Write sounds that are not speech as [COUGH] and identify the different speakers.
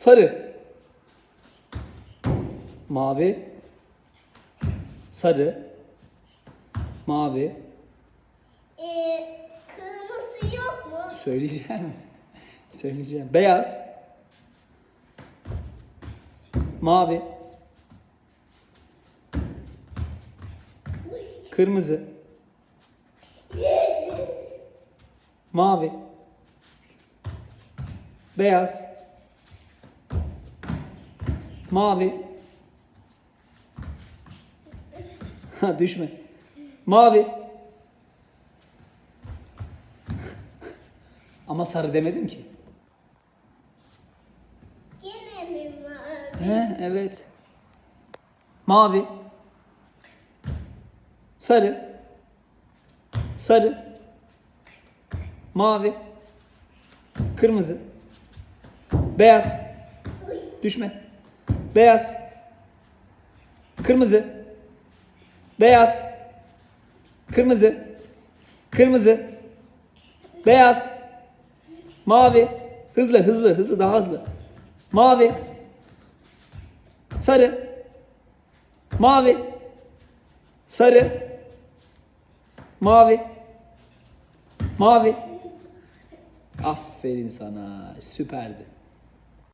Speaker 1: Sarı. Mavi. Sarı. Mavi.
Speaker 2: Ee, kırmızı yok mu?
Speaker 1: Söyleyeceğim. [LAUGHS] Söyleyeceğim. Beyaz. Mavi. Kırmızı. Mavi. Beyaz. Mavi. Ha düşme. Mavi. Ama sarı demedim ki.
Speaker 2: Yine mi var?
Speaker 1: He, evet. Mavi. Sarı. Sarı. Mavi. Kırmızı. Beyaz. Düşme. Beyaz. Kırmızı. Beyaz. Kırmızı. Kırmızı. Beyaz. Mavi. Hızlı, hızlı, hızlı, daha hızlı. Mavi. Sarı. Mavi. Sarı. Mavi. Mavi. Aferin sana. Süperdi.